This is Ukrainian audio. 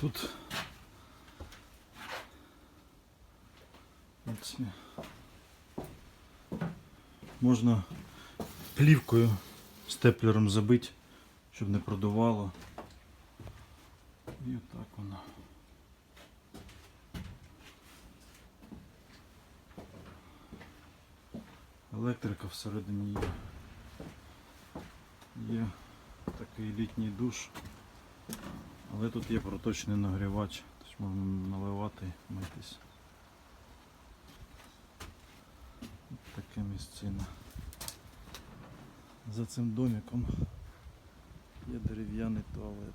Тут можна плівкою степлером забити, щоб не продувало. І отак воно. Електрика всередині є. Є такий літній душ. Але тут є проточний нагрівач, тож можна наливати, митись. Таке місцина. За цим домиком є дерев'яний туалет.